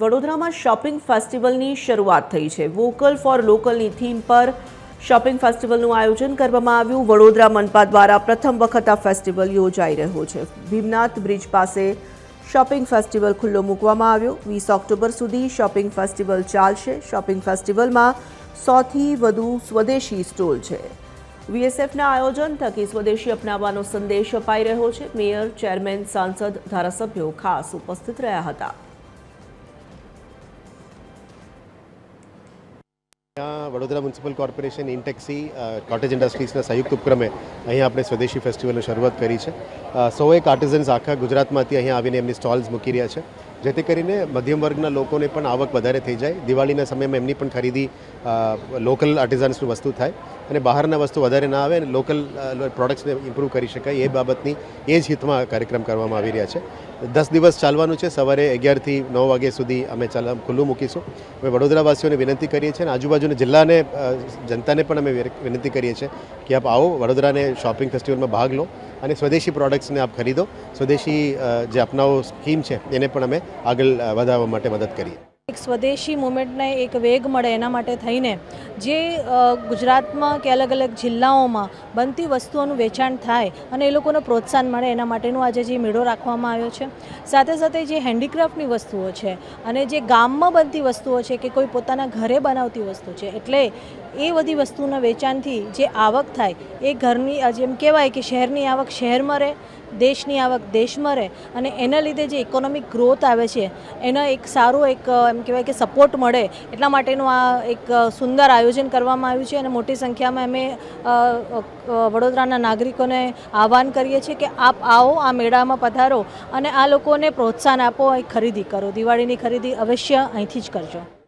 વડોદરામાં શોપિંગ ફેસ્ટિવલની શરૂઆત થઈ છે. વોકલ ફોર લોકલની થીમ પર શોપિંગ ફેસ્ટિવલનું આયોજન કરવામાં આવ્યું. વડોદરા મનપા દ્વારા પ્રથમ વખત આ ફેસ્ટિવલ યોજાઈ રહ્યો છે. ભીમનાથ બ્રિજ પાસે શોપિંગ ફેસ્ટિવલ ખુલ્લો મૂકવામાં આવ્યો. વીસ ઓક્ટોબર સુધી શોપિંગ ફેસ્ટિવલ ચાલશે. શોપિંગ ફેસ્ટિવલમાં સોથી વધુ સ્વદેશી સ્ટોલ છે. વીએસએફના આયોજન થકી સ્વદેશી અપનાવવાનો સંદેશ અપાઈ રહ્યો છે. મેયર, ચેરમેન, સાંસદ, ધારાસભ્યો ખાસ ઉપસ્થિત રહ્યા હતા. અહીંયા વડોદરા મ્યુનિસિપલ કોર્પોરેશન ઇન્ટેક્સી કોટેજ ઇન્ડસ્ટ્રીઝના સંયુક્ત ઉપક્રમે અહીં આપણે સ્વદેશી ફેસ્ટિવલની શરૂઆત કરી છે. સો એક આર્ટિઝન્સ આખા ગુજરાતમાંથી અહીંયા આવીને એમની સ્ટોલ્સ મૂકી રહ્યા છે. જેથી કરીને મધ્યમ વર્ગના લોકોને પણ આવક વધારે થઈ જાય. દિવાળીના સમયમાં એમની પણ ખરીદી લોકલ આર્ટિઝન્સની વસ્તુ થાય અને બહારના વસ્તુ વધારે ના આવે અને લોકલ પ્રોડક્ટ્સને ઇમ્પ્રૂવ કરી શકાય એ બાબતની એ જ હિતમાં કાર્યક્રમ કરવામાં આવી રહ્યા છે. દસ દિવસ ચાલવાનું છે. સવારે અગિયારથી નવ વાગ્યા સુધી અમે ચાલ ખુલ્લું મૂકીશું. અમે વડોદરાવાસીઓને વિનંતી કરીએ છીએ અને આજુબાજુના જિલ્લાને જનતાને પણ અમે વિનંતી કરીએ છીએ કે આપ આવો, વડોદરાને શોપિંગ ફેસ્ટિવલમાં ભાગ લો. અને સ્વદેશી પ્રોડક્ટ્સને આપ ખરીદો. સ્વદેશી જે અપનાવો સ્કીમ છે, એને પણ અમે આગળ વધારવા માટે મદદ કરીએ. એક સ્વદેશી મુવમેન્ટને એક વેગ મળે એના માટે થઈને જે ગુજરાતમાં કે અલગ અલગ જિલ્લાઓમાં બનતી વસ્તુઓનું વેચાણ થાય અને એ લોકોને પ્રોત્સાહન મળે એના માટેનું આજે જે મેળો રાખવામાં આવ્યો છે. સાથે સાથે જે હેન્ડીક્રાફ્ટની વસ્તુઓ છે અને જે ગામમાં બનતી વસ્તુઓ છે કે કોઈ પોતાના ઘરે બનાવતી વસ્તુ છે, એટલે એ બધી વસ્તુના વેચાણથી જે આવક થાય, એ ઘરની જેમ કહેવાય કે શહેરની આવક શહેરમાં રહે, દેશની આવક દેશમાં રહે અને એના લીધે જે ઇકોનોમિક ગ્રોથ આવે છે, એનો એક સારો એક, એમ કહેવાય કે સપોર્ટ મળે, એટલા માટેનું આ એક સુંદર આયોજન કરવામાં આવ્યું છે અને મોટી સંખ્યામાં અમે વડોદરાના નાગરિકોને આહવાન કરીએ છીએ કે આપ આવો, આ મેળામાં પધારો અને આ લોકોને પ્રોત્સાહન આપો એ ખરીદી કરો, દિવાળીની ખરીદી અવશ્ય અહીંથી જ કરજો.